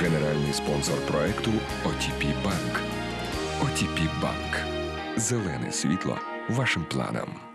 Генеральний спонсор проекту OTP Банк. OTP Банк. Зелене світло вашим планам.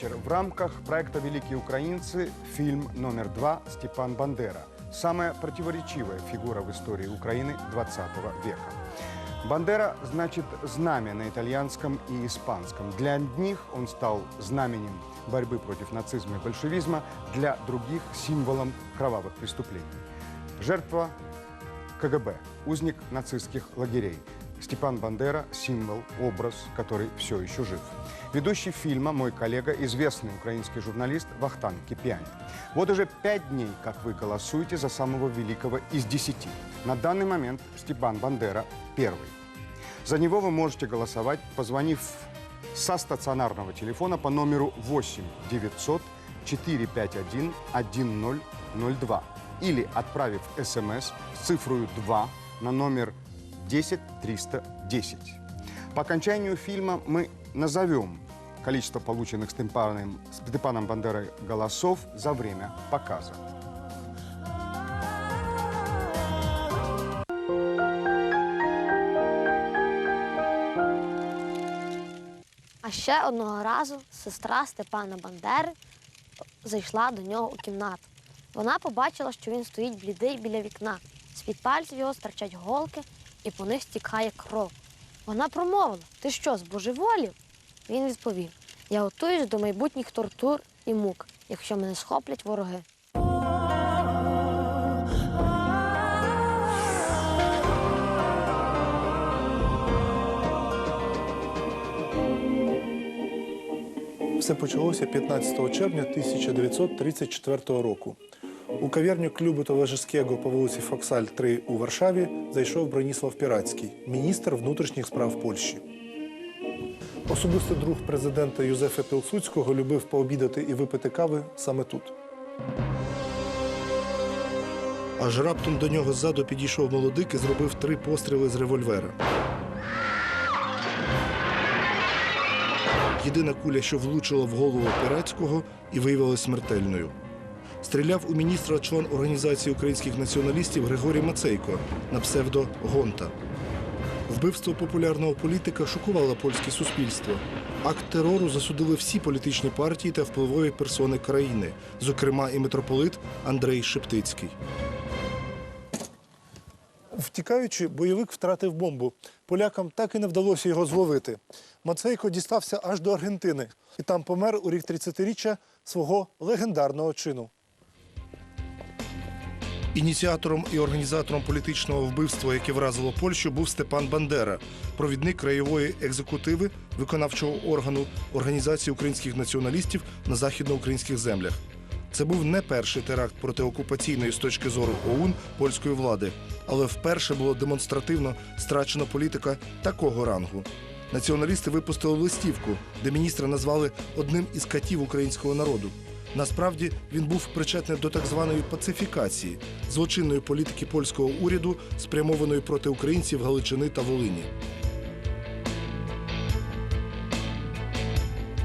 Вечер. В рамках проекта «Великие украинцы» фильм номер два «Степан Бандера». Самая противоречивая фигура в истории Украины 20 века. Бандера значит знамя на итальянском и испанском. Для одних он стал знаменем борьбы против нацизма и большевизма, для других – символом кровавых преступлений. Жертва КГБ, узник нацистских лагерей. Степан Бандера – символ, образ, который все еще жив. Ведущий фильма мой коллега, известный украинский журналист Вахтан Кипиань. Вот уже пять дней, как вы голосуете за самого великого из десяти. На данный момент Степан Бандера первый. За него вы можете голосовать, позвонив со стационарного телефона по номеру 8 900 451 1002 или отправив смс с цифрой 2 на номер 10310. По окончанию фильма мы назовем количество полученных Степаном, Степаном Бандерой голосов за время показа. А ще одного разу сестра Степана Бандери зайшла до нього у кімнату. Вона побачила, що він стоїть блідий біля вікна. З-під пальців його стирчать голки, і по них стікає кров. Вона промовила: Ти що, збожеволів? Він відповів: Я готуюсь до майбутніх тортур і мук, якщо мене схоплять вороги. Все почалося 15 червня 1934 року. У кав'ярню клубу Товежескего по вулиці Фоксаль 3 у Варшаві зайшов Броніслав Піратський, міністр внутрішніх справ Польщі. Особистий друг президента Юзефа Пілсудського любив пообідати і випити кави саме тут. Аж раптом до нього ззаду підійшов молодик і зробив три постріли з револьвера. Єдина куля, що влучила в голову Пірацького і виявилася смертельною. Стріляв у міністра член Організації українських націоналістів Григорій Мацейко на псевдо Гонта. Вбивство популярного політика шокувало польське суспільство. Акт терору засудили всі політичні партії та впливові персони країни, зокрема і митрополит Андрей Шептицький. Втікаючи, бойовик втратив бомбу. Полякам так і не вдалося його зловити. Мацейко дістався аж до Аргентини і там помер у рік 30-річчя свого легендарного чину. Ініціатором і організатором політичного вбивства, яке вразило Польщу, був Степан Бандера, провідник краєвої екзекутиви виконавчого органу Організації українських націоналістів на західноукраїнських землях. Це був не перший теракт протиокупаційної з точки зору ОУН польської влади, але вперше було демонстративно страчено політика такого рангу. Націоналісти випустили листівку, де міністра назвали одним із катів українського народу. Насправді він був причетний до так званої пацифікації злочинної політики польського уряду, спрямованої проти українців Галичини та Волині.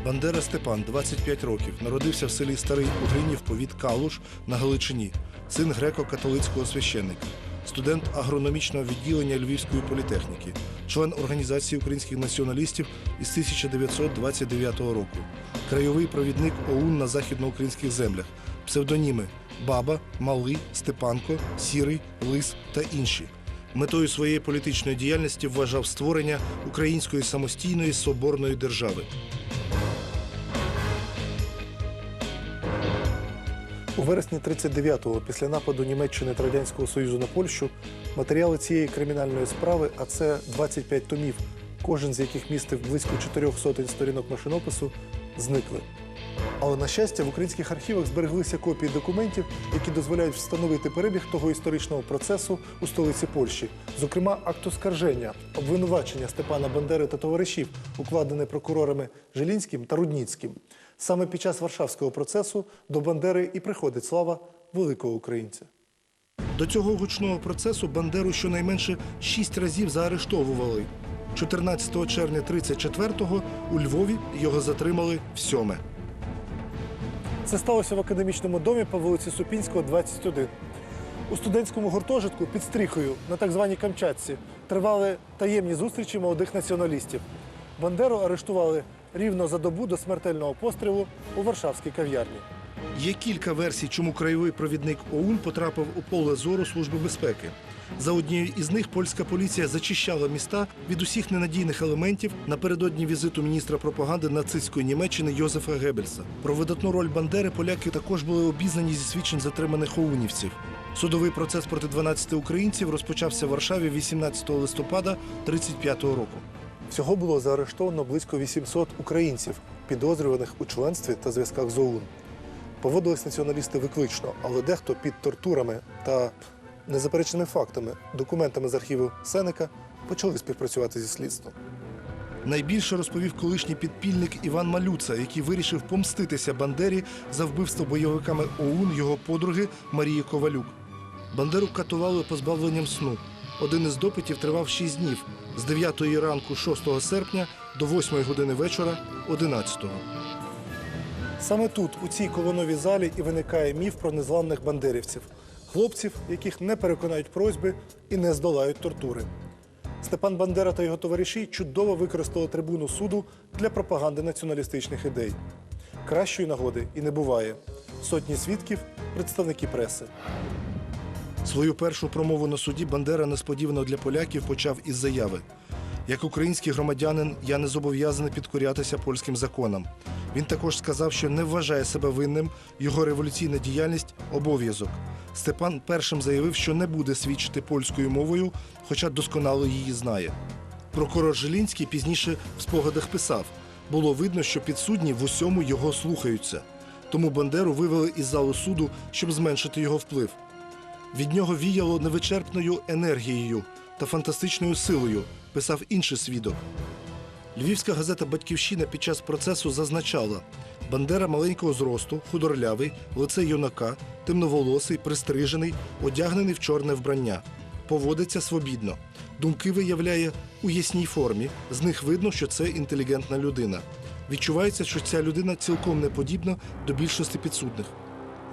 Бандера Степан, 25 років, народився в селі Старий Угринів, повіт Калуш на Галичині, син греко-католицького священника, студент агрономічного відділення Львівської політехніки, член Організації українських націоналістів із 1929 року, краєвий провідник ОУН на західноукраїнських землях, псевдоніми Баба, Малий, Степанко, Сірий, Лис та інші. Метою своєї політичної діяльності вважав створення української самостійної соборної держави. Вересні 39-го, після нападу Німеччини та Радянського Союзу на Польщу, матеріали цієї кримінальної справи, а це 25 томів, кожен з яких містив близько чотирьох сотень сторінок машинопису, зникли. Але на щастя, в українських архівах збереглися копії документів, які дозволяють встановити перебіг того історичного процесу у столиці Польщі, зокрема акт оскарження, обвинувачення Степана Бандери та товаришів, укладене прокурорами Жилінським та Рудніцьким. Саме під час Варшавського процесу до Бандери і приходить слава великого українця. До цього гучного процесу Бандеру щонайменше шість разів заарештовували. 14 червня 34-го у Львові його затримали в сьоме. Це сталося в академічному домі по вулиці Супінського, 21. У студентському гуртожитку під стріхою на так званій Камчатці тривали таємні зустрічі молодих націоналістів. Бандеру арештували рівно за добу до смертельного пострілу у Варшавській кав'ярні. Є кілька версій, чому краєвий провідник ОУН потрапив у поле зору Служби безпеки. За однією із них польська поліція зачищала міста від усіх ненадійних елементів напередодні візиту міністра пропаганди нацистської Німеччини Йозефа Геббельса. Про видатну роль Бандери поляки також були обізнані зі свідчень затриманих оунівців. Судовий процес проти 12 українців розпочався в Варшаві 18 листопада 35-го року. Всього було заарештовано близько 800 українців, підозрюваних у членстві та зв'язках з ОУН. Поводились націоналісти виклично, але дехто під тортурами та незапереченими фактами, документами з архіву Сенека почали співпрацювати зі слідством. Найбільше розповів колишній підпільник Іван Малюца, який вирішив помститися Бандері за вбивство бойовиками ОУН його подруги Марії Ковалюк. Бандеру катували позбавленням сну. Один із допитів тривав 6 днів з 9 ранку 6 серпня до 8 години вечора 11-го. Саме тут, у цій колоновій залі, і виникає міф про незламних бандерівців хлопців, яких не переконають просьби і не здолають тортури. Степан Бандера та його товариші чудово використали трибуну суду для пропаганди націоналістичних ідей. Кращої нагоди і не буває. Сотні свідків, представники преси. Свою першу промову на суді Бандера несподівано для поляків почав із заяви. Як український громадянин, я не зобов'язаний підкорятися польським законам. Він також сказав, що не вважає себе винним, його революційна діяльність обов'язок. Степан першим заявив, що не буде свідчити польською мовою, хоча досконало її знає. Прокурор Жилінський пізніше в спогадах писав: було видно, що підсудні в усьому його слухаються. Тому Бандеру вивели із залу суду, щоб зменшити його вплив. Від нього віяло невичерпною енергією та фантастичною силою, писав інший свідок. Львівська газета Батьківщина під час процесу зазначала: Бандера маленького зросту, худорлявий, лице юнака, темноволосий, пристрижений, одягнений в чорне вбрання. Поводиться свобідно. Думки виявляє у ясній формі. З них видно, що це інтелігентна людина. Відчувається, що ця людина цілком не подібна до більшості підсудних.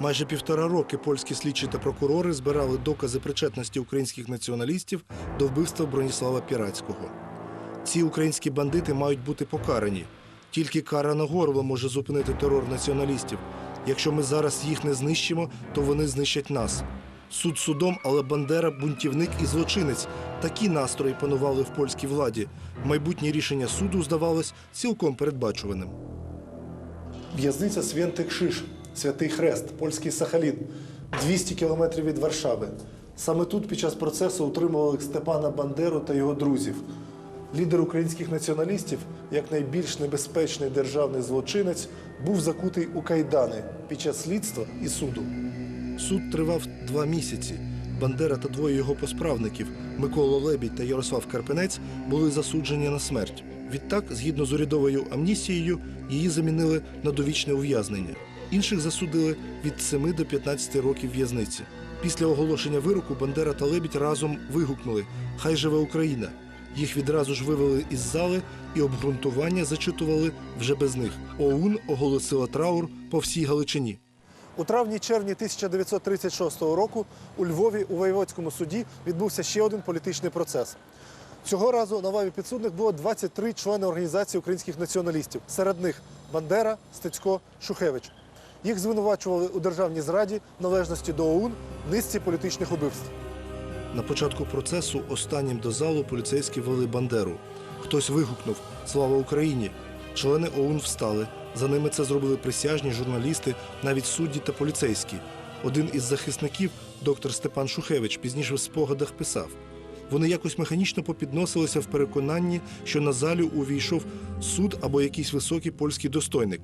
Майже півтора роки польські слідчі та прокурори збирали докази причетності українських націоналістів до вбивства Броніслава Пірацького. Ці українські бандити мають бути покарані. Тільки кара на горло може зупинити терор націоналістів. Якщо ми зараз їх не знищимо, то вони знищать нас. Суд судом, але Бандера бунтівник і злочинець. Такі настрої панували в польській владі. Майбутнє рішення суду здавалось цілком передбачуваним. В'язниця Святий Кшиш, Святий Хрест, польський Сахалін, 200 кілометрів від Варшави. Саме тут під час процесу утримували Степана Бандеру та його друзів. Лідер українських націоналістів, як найбільш небезпечний державний злочинець, був закутий у кайдани під час слідства і суду. Суд тривав два місяці. Бандера та двоє його посправників Микола Лебідь та Ярослав Карпенець були засуджені на смерть. Відтак, згідно з урядовою амністією, її замінили на довічне ув'язнення. Інших засудили від 7 до 15 років в'язниці. Після оголошення вироку Бандера та Лебідь разом вигукнули Хай живе Україна! Їх відразу ж вивели із зали і обґрунтування зачитували вже без них. ОУН оголосила траур по всій Галичині. У травні-червні 1936 року у Львові у воєводському суді відбувся ще один політичний процес. Цього разу на лаві підсудних було 23 члени організації українських націоналістів. Серед них Бандера, Стецько, Шухевич. Їх звинувачували у державній зраді, належності до ОУН, низці політичних убивств. На початку процесу останнім до залу поліцейські вели Бандеру. Хтось вигукнув Слава Україні! Члени ОУН встали. За ними це зробили присяжні, журналісти, навіть судді та поліцейські. Один із захисників, доктор Степан Шухевич, пізніше в спогадах писав: вони якось механічно попідносилися в переконанні, що на залю увійшов суд або якийсь високий польський достойник.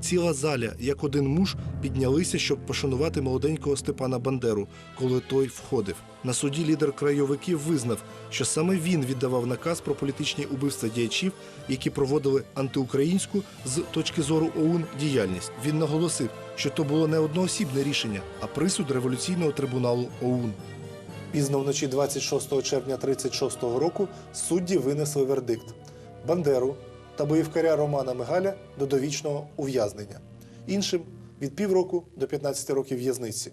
Ціла заля, як один муж, піднялися, щоб пошанувати молоденького Степана Бандеру, коли той входив. На суді лідер крайовиків визнав, що саме він віддавав наказ про політичні убивства діячів, які проводили антиукраїнську з точки зору ОУН діяльність. Він наголосив, що то було не одноосібне рішення, а присуд революційного трибуналу ОУН. Пізно вночі 26 червня 36-го року судді винесли вердикт Бандеру та боївкаря Романа Мигаля до довічного ув'язнення. Іншим від півроку до 15 років в'язниці.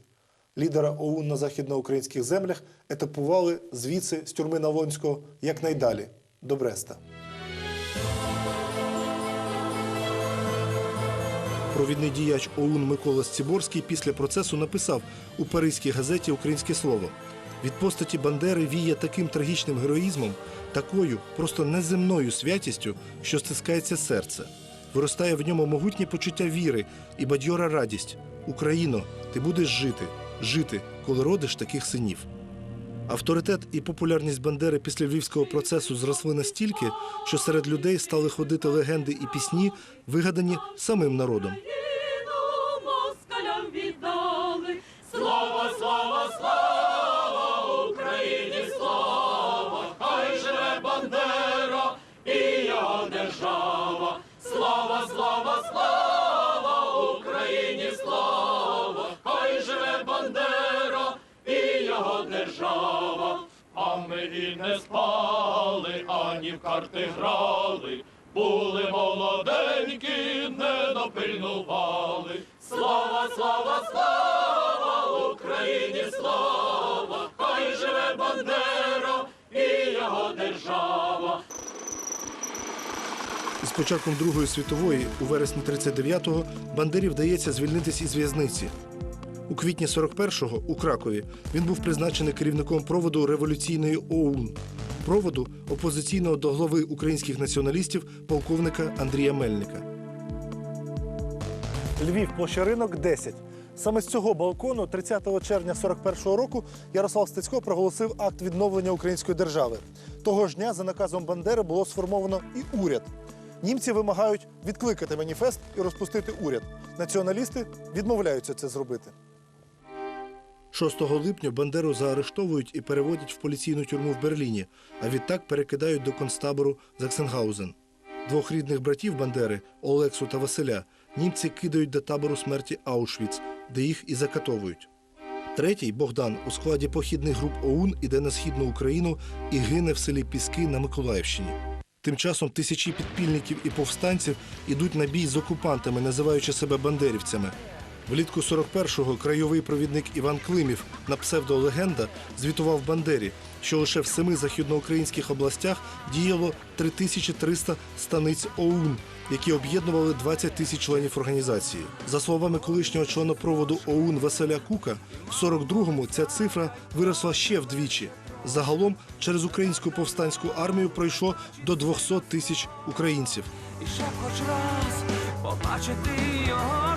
Лідера ОУН на західноукраїнських землях етапували звідси з тюрми Навонського якнайдалі до Бреста. Провідний діяч ОУН Микола Сціборський після процесу написав у паризькій газеті Українське слово. Від постаті Бандери віє таким трагічним героїзмом, такою просто неземною святістю, що стискається серце. Виростає в ньому могутнє почуття віри і бадьора радість. Україно, ти будеш жити, жити, коли родиш таких синів. Авторитет і популярність Бандери після львівського процесу зросли настільки, що серед людей стали ходити легенди і пісні, вигадані самим народом. І не спали, ані в карти грали. Були молоденькі, не допильнували. Слава, слава, слава Україні, слава! Хай живе Бандера і його держава. З початком Другої світової, у вересні 39-го, Бандері вдається звільнитись із в'язниці. У квітні 41-го у Кракові він був призначений керівником проводу революційної ОУН, проводу опозиційного до глави українських націоналістів полковника Андрія Мельника. Львів, площа ринок 10. Саме з цього балкону 30 червня 41-го року Ярослав Стецько проголосив акт відновлення української держави. Того ж дня за наказом Бандери було сформовано і уряд. Німці вимагають відкликати маніфест і розпустити уряд. Націоналісти відмовляються це зробити. 6 липня Бандеру заарештовують і переводять в поліційну тюрму в Берліні, а відтак перекидають до концтабору Заксенгаузен. Двох рідних братів Бандери Олексу та Василя німці кидають до табору смерті Аушвіц, де їх і закатовують. Третій Богдан у складі похідних груп ОУН іде на східну Україну і гине в селі Піски на Миколаївщині. Тим часом тисячі підпільників і повстанців ідуть на бій з окупантами, називаючи себе бандерівцями. Влітку 41-го краєвий провідник Іван Климів на псевдолегенда звітував Бандері, що лише в семи західноукраїнських областях діяло 3300 станиць ОУН, які об'єднували 20 тисяч членів організації. За словами колишнього члена проводу ОУН Василя Кука, в 42-му ця цифра виросла ще вдвічі. Загалом через українську повстанську армію пройшло до 200 тисяч українців. І ще хоч раз побачити його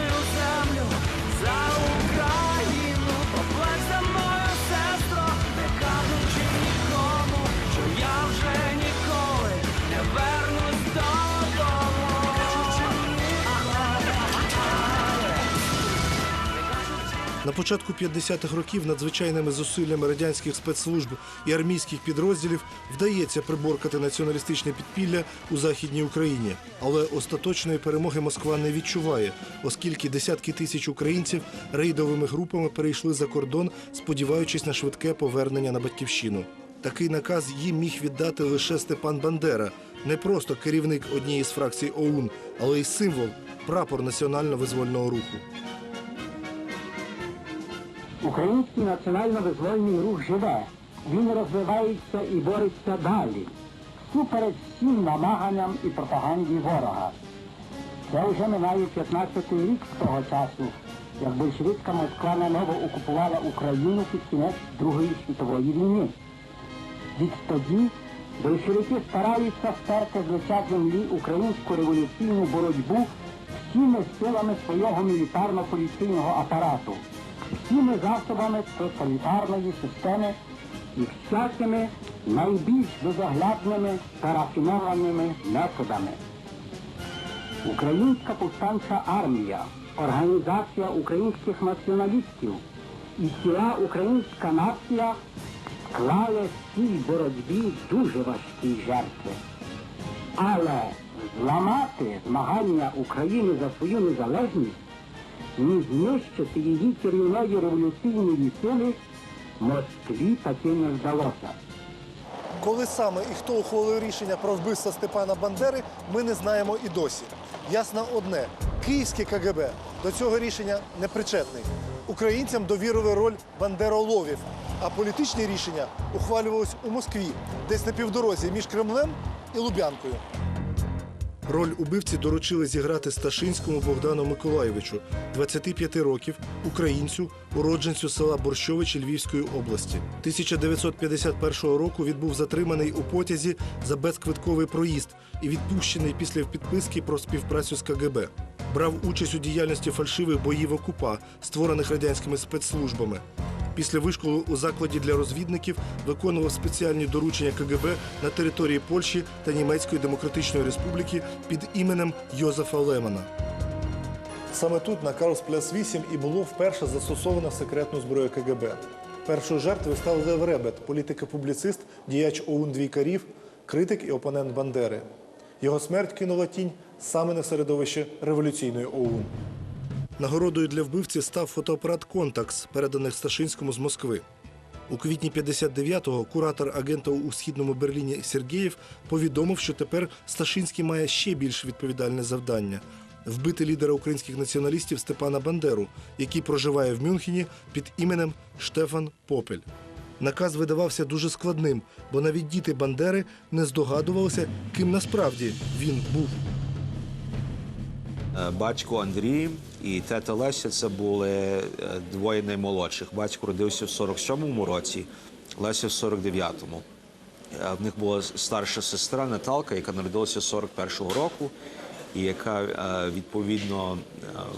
початку 50-х років надзвичайними зусиллями радянських спецслужб і армійських підрозділів вдається приборкати націоналістичне підпілля у західній Україні, але остаточної перемоги Москва не відчуває, оскільки десятки тисяч українців рейдовими групами перейшли за кордон, сподіваючись на швидке повернення на батьківщину. Такий наказ їм міг віддати лише Степан Бандера, не просто керівник однієї з фракцій ОУН, але й символ прапор національно-визвольного руху. Український національно-визвольний рух живе. Він розвивається і бореться далі, всупереч всім намаганням і пропаганді ворога. Це вже минає 15-й рік з того часу, як большевицька Москва наново окупувала Україну під кінець Другої світової війни. Відтоді большевики стараються стерти з лиця землі українську революційну боротьбу всіми силами свого мілітарно-поліційного апарату, всіми засобами тоталітарної системи і всякими найбільш безоглядними та рафінованими методами. Українська повстанча армія, організація українських націоналістів і ціла українська нація склали в цій боротьбі дуже важкі жертви. Але зламати змагання України за свою незалежність, ні знищити її керівної революційної сили Москві таки не вдалося. Коли саме і хто ухвалив рішення про вбивство Степана Бандери, ми не знаємо і досі. Ясно одне: київське КГБ до цього рішення не причетний. Українцям довірили роль бандероловів, а політичні рішення ухвалювались у Москві, десь на півдорозі між Кремлем і Лубянкою. Роль убивці доручили зіграти Сташинському Богдану Миколайовичу, 25 років, українцю, уродженцю села Борщовичі Львівської області. 1951 року він був затриманий у потязі за безквитковий проїзд і відпущений після підписки про співпрацю з КГБ. Брав участь у діяльності фальшивих боїв окупа, створених радянськими спецслужбами. Після вишколу у закладі для розвідників виконував спеціальні доручення КГБ на території Польщі та Німецької Демократичної Республіки під іменем Йозефа Лемана. Саме тут, на Карлспляс 8, і було вперше застосовано секретну зброю КГБ. Першою жертвою став Лев Ребет, політика-публіцист, діяч ОУН Двійкарів, критик і опонент Бандери. Його смерть кинула тінь саме на середовище революційної ОУН. Нагородою для вбивці став фотоапарат Контакс, переданий Сташинському з Москви. У квітні 59-го куратор агента у східному Берліні Сергієв повідомив, що тепер Сташинський має ще більш відповідальне завдання вбити лідера українських націоналістів Степана Бандеру, який проживає в Мюнхені під іменем Штефан Попель. Наказ видавався дуже складним, бо навіть діти Бандери не здогадувалися, ким насправді він був. Е, Батько Андрій і тета Леся це були е, двоє наймолодших. Батько родився в 47-му році, Леся в 49-му. Е, В них була старша сестра Наталка, яка народилася 41-го року, і яка відповідно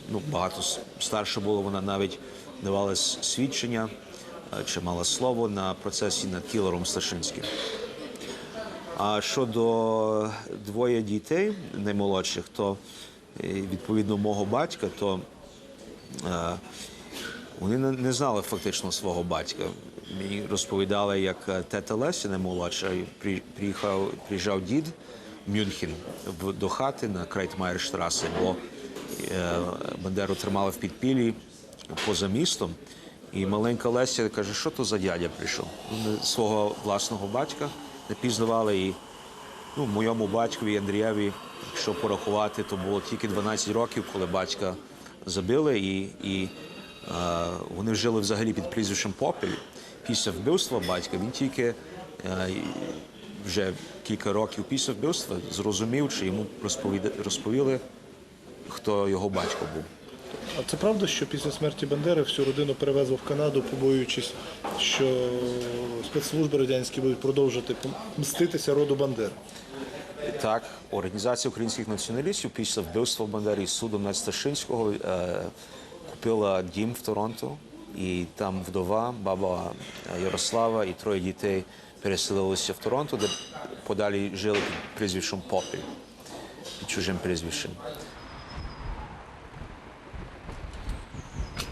ну, багато старша була. Вона навіть давала свідчення чи мала слово на процесі над Кілером Сташинським. А щодо двоє дітей наймолодших, то відповідно мого батька, то е, вони не- знали фактично свого батька. Мені розповідали, як е, тета Леся наймолодша, приїхав, приїжджав дід Мюнхен до хати на Крайтмайерштрасе, бо е, Бандеру тримали в підпіллі поза містом. І маленька Леся каже, що то за дядя прийшов. Свого власного батька не пізнавали і ну, моєму батькові Андрієві, якщо порахувати, то було тільки 12 років, коли батька забили, і, і е, вони жили взагалі під прізвищем Попель. Після вбивства батька він тільки е, вже кілька років після вбивства зрозумів, чи йому розповіли, хто його батько був. А це правда, що після смерті Бандери всю родину перевезли в Канаду, побоюючись, що спецслужби радянські будуть продовжувати мститися роду Бандер? Так, Організація українських націоналістів після вбивства Бандери з судом над Сташинського е, купила дім в Торонто, і там вдова, баба Ярослава і троє дітей переселилися в Торонто, де подалі жили під прізвищем Попель, під чужим прізвищем.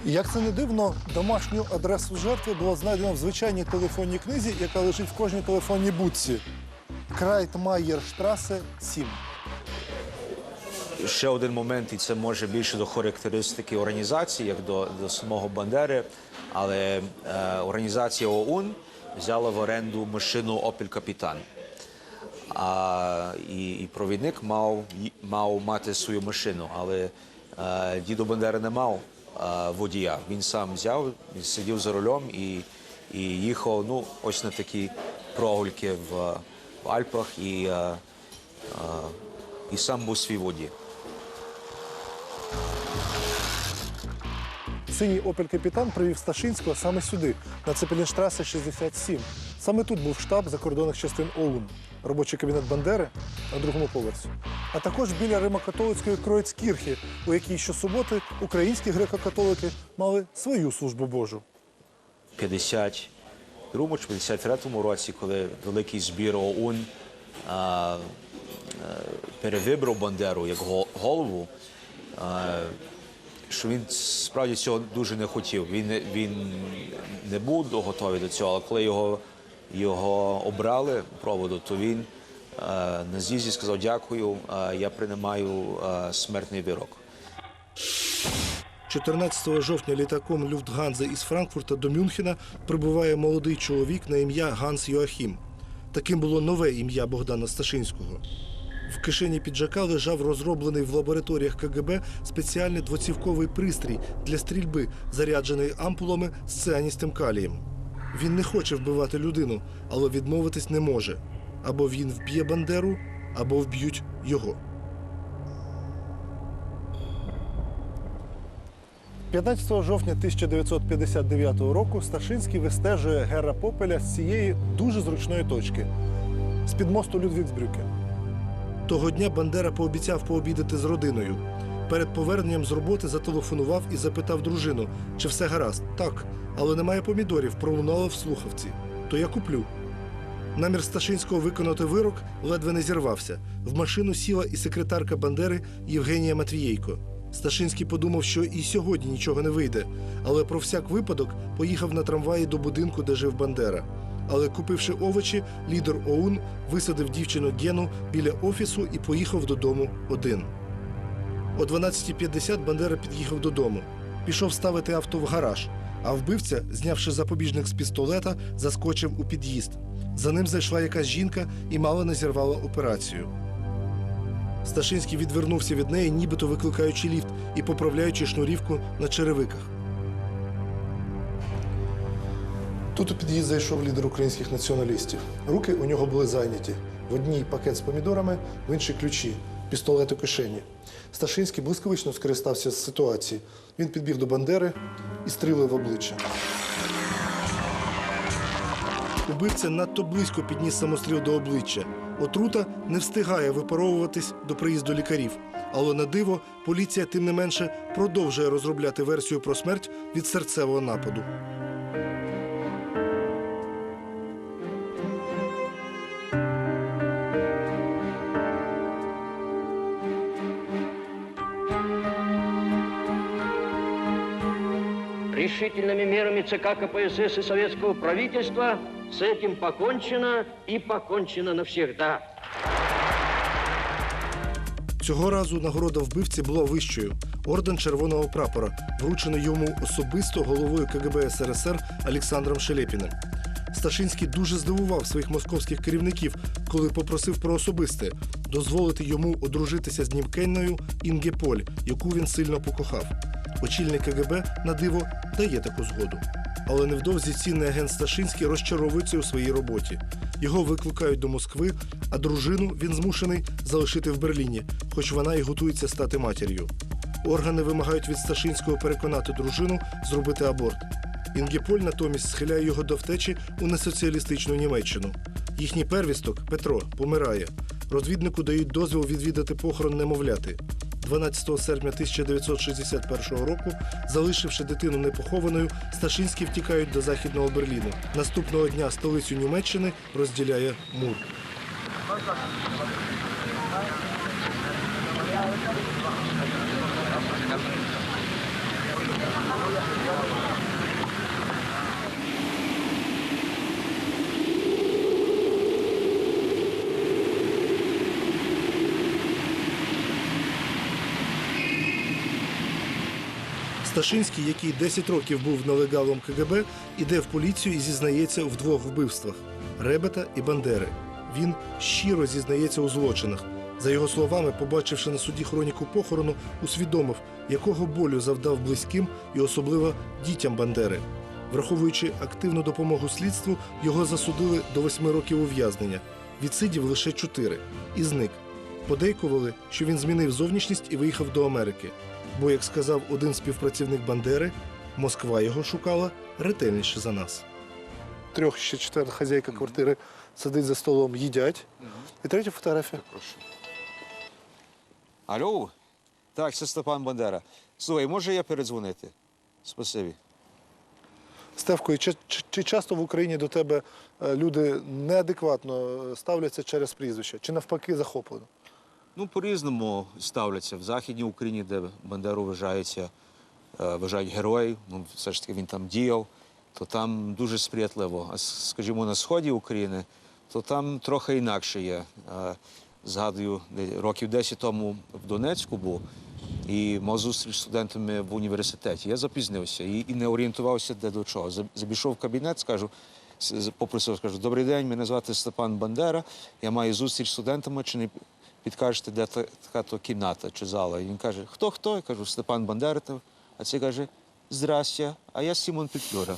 Як це не дивно, домашню адресу жертви було знайдено в звичайній телефонній книзі, яка лежить в кожній телефонній будці. Крайтмайєрштрасе 7. Ще один момент, і це може більше до характеристики організації, як до, до самого Бандери. Але е, організація ОУН взяла в оренду машину Opel Капітан. А, і, і провідник мав, мав мати свою машину, але е, дідо Бандера не мав е, водія. Він сам взяв, він сидів за рулем і, і їхав ну, ось на такі прогульки в, в Альпах і, е, е, і сам був свій водій. Синій Опель Капітан привів Сташинського саме сюди, на Цепелінштрасе 67. Саме тут був штаб закордонних частин ОУН, робочий кабінет Бандери на другому поверсі. А також біля Римо-католицької Кроїцкірхи, у якій щосуботи українські греко-католики мали свою службу Божу. 52 чи 53 році, коли великий збір ОУН е, перевибрав Бандеру як голову, а, що він справді цього дуже не хотів. Він, він не був готовий до цього, але коли його, його обрали проводу, то він е, на з'їзді сказав дякую, е, я приймаю е, смертний вирок. 14 жовтня літаком Люфтганзи із Франкфурта до Мюнхена прибуває молодий чоловік на ім'я Ганс Йоахім. Таким було нове ім'я Богдана Сташинського. В кишені піджака лежав розроблений в лабораторіях КГБ спеціальний двоцівковий пристрій для стрільби, заряджений ампулами з цианістим калієм. Він не хоче вбивати людину, але відмовитись не може. Або він вб'є Бандеру, або вб'ють його. 15 жовтня 1959 року Сташинський вистежує Гера Попеля з цієї дуже зручної точки з під мосту Людвігсбрюке. Того дня Бандера пообіцяв пообідати з родиною. Перед поверненням з роботи зателефонував і запитав дружину, чи все гаразд. Так, але немає помідорів, пролунало в слухавці. То я куплю. Намір Сташинського виконати вирок ледве не зірвався. В машину сіла і секретарка Бандери Євгенія Матвієйко. Сташинський подумав, що і сьогодні нічого не вийде, але про всяк випадок поїхав на трамваї до будинку, де жив Бандера. Але купивши овочі, лідер ОУН висадив дівчину Гену біля офісу і поїхав додому один. О 12.50 Бандера під'їхав додому. Пішов ставити авто в гараж, а вбивця, знявши запобіжник з пістолета, заскочив у під'їзд. За ним зайшла якась жінка і мало не зірвала операцію. Сташинський відвернувся від неї, нібито викликаючи ліфт і поправляючи шнурівку на черевиках. Тут у під'їзд зайшов лідер українських націоналістів. Руки у нього були зайняті. В одній пакет з помідорами, в іншій ключі, пістолет у кишені. Сташинський блискавично скористався з ситуації. Він підбіг до Бандери і стрілив в обличчя. Убивця надто близько підніс самостріл до обличчя. Отрута не встигає випаровуватись до приїзду лікарів. Але на диво поліція тим не менше продовжує розробляти версію про смерть від серцевого нападу. Решительными мерами ЦК КПСС и советского правительства с этим покончено и покончено навсегда. Цього разу нагорода вбивці була вищою орден червоного прапора, вручений йому особисто головою КГБ СРСР Олександром Шелепіним. Сташинський дуже здивував своїх московських керівників, коли попросив про особисте дозволити йому одружитися з Німкенною Інге Поль, яку він сильно покохав. Очільник КГБ на диво дає таку згоду. Але невдовзі цінний агент Сташинський розчаровується у своїй роботі. Його викликають до Москви, а дружину він змушений залишити в Берліні, хоч вона і готується стати матір'ю. Органи вимагають від Сташинського переконати дружину зробити аборт. Інгеполь натомість схиляє його до втечі у несоціалістичну Німеччину. Їхній первісток Петро помирає. Розвіднику дають дозвіл відвідати похорон немовляти. 12 серпня 1961 року, залишивши дитину непохованою, Сташинські втікають до західного Берліну. Наступного дня столицю Німеччини розділяє мур. Сташинський, який 10 років був нелегалом КГБ, іде в поліцію і зізнається в двох вбивствах Ребета і Бандери. Він щиро зізнається у злочинах. За його словами, побачивши на суді хроніку похорону, усвідомив, якого болю завдав близьким і особливо дітям Бандери. Враховуючи активну допомогу слідству, його засудили до восьми років ув'язнення. Відсидів лише чотири і зник. Подейкували, що він змінив зовнішність і виїхав до Америки. Бо, як сказав один співпрацівник Бандери, Москва його шукала ретельніше за нас. Трьох ще четверта хазяйка квартири сидить за столом, їдять. І третя фотографія. Алло? Так, це Степан Бандера. Слухай, може я передзвонити? Спасибі. Стевко, чи, чи, чи часто в Україні до тебе е, люди неадекватно ставляться через прізвище? Чи навпаки захоплено? Ну, по-різному ставляться. В Західній Україні, де Бандеру вважається, е, вважають герой, ну, все ж таки він там діяв, то там дуже сприятливо. А скажімо, на сході України, то там трохи інакше є. Е, Згадую, років 10 тому в Донецьку був і мав зустріч з студентами в університеті. Я запізнився і, і не орієнтувався, де до чого. Заб- Забійшов в кабінет, скажу, попросив, скажу, добрий день, мене звати Степан Бандера, я маю зустріч з студентами, чи не підкажете, де така то кімната чи зала? І він каже, хто хто? Я кажу, Степан Бандера. А цей каже, здрастя, а я Сімон Петлюра.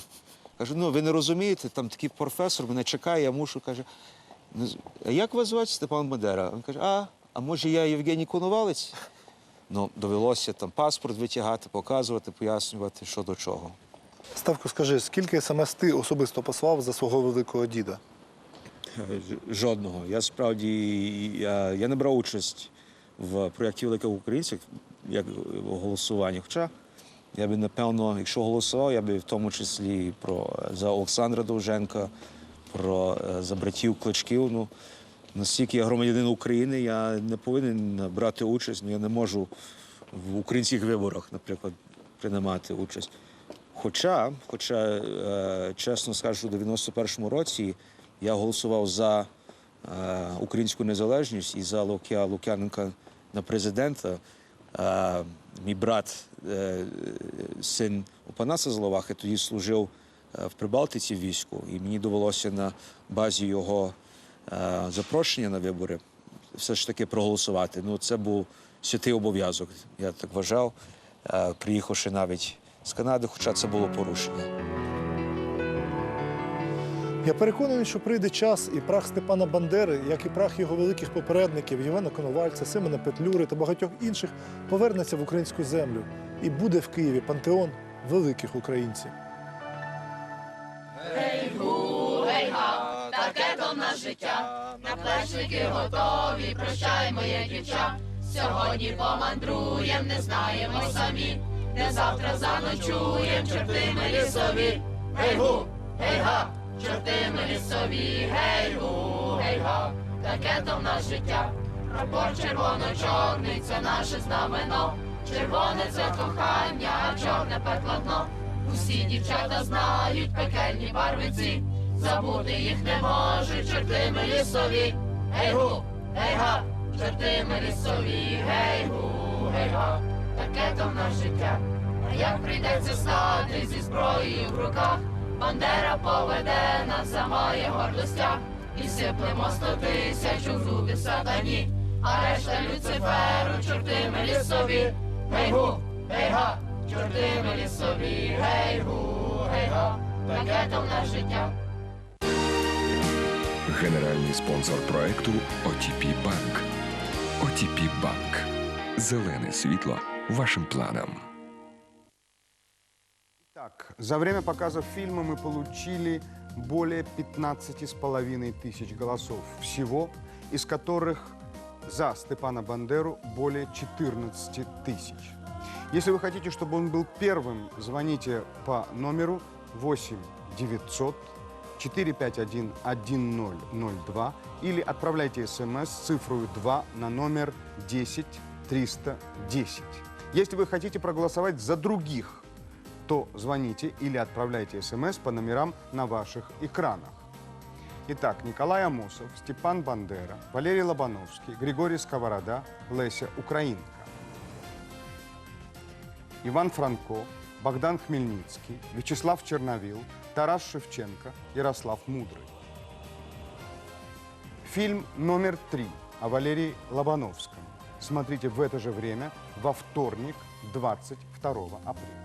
Кажу, ну ви не розумієте, там такий професор мене чекає, я мушу. каже, «Ну, а як вас звати Степан Бандера? Він каже, а, а може я Євгеній Коновалець? Ну, довелося там паспорт витягати, показувати, пояснювати, що до чого. Ставко, скажи, скільки смс ти особисто послав за свого великого діда? Жодного. Я справді я, я не брав участь в проєкті Великих українців як голосуванні. Хоча я би, напевно, якщо голосував, я би в тому числі про за Олександра Довженка, про е, за братів Кличків. Ну, настільки я громадянин України, я не повинен брати участь, ну, я не можу в українських виборах, наприклад, приймати участь. Хоча, хоча е, чесно скажу, у 91-му році я голосував за е, українську незалежність і за Лук'я Лук'яненка на президента. Е, мій брат, е, син Опанаса Зловахи, тоді служив е, в Прибалтиці війську, і мені довелося на базі його е, запрошення на вибори все ж таки проголосувати. Ну, це був святий обов'язок, я так вважав, е, приїхавши навіть з Канади, хоча це було порушення. Я переконаний, що прийде час, і прах Степана Бандери, як і прах його великих попередників Євгена Коновальця, Симона Петлюри та багатьох інших, повернеться в українську землю і буде в Києві пантеон великих українців. Гей, гу, таке то в життя. Наплечники готові, прощай, моє дівча. Сьогодні помандруєм, не знаємо самі, де завтра заночуєм, чорти ми лісові. Гей гу, гей га, чорти ми лісові, гей гу, гей га, таке то в нас життя. Прапор червоно-чорний, це наше знамено. Червоне це кохання, а чорне пекло дно. Усі дівчата знають пекельні барвиці, забути їх не можуть, чорти ми лісові. Гей гу, гей га, чорти ми лісові, гей гу, гей га, таке то в нас життя. А як прийдеться стати зі зброєю в руках, Бандера поведе нас за моє гордостях, і сиплемо сто тисяч у зуби сатані, а решта Люциферу, чорти ми лісові. Гей гу, гей га, чорти ми лісові, гей гу, гей га, таке нас життя. Генеральний спонсор проекту OTP Bank. OTP Bank. Зелене світло вашим планам. Так, за время показов фильма мы получили более 15 с половиной тысяч голосов всего, из которых за Степана Бандеру более 14 тысяч. Если вы хотите, чтобы он был первым, звоните по номеру 8 900 451 1002 или отправляйте смс с цифрой 2 на номер 10 310. Если вы хотите проголосовать за других, то звоните или отправляйте смс по номерам на ваших экранах. Итак, Николай Амосов, Степан Бандера, Валерий Лобановский, Григорий Сковорода, Леся Украинка. Иван Франко, Богдан Хмельницкий, Вячеслав Черновил, Тарас Шевченко, Ярослав Мудрый. Фильм номер три о Валерии Лобановском. Смотрите в это же время во вторник, 22 апреля.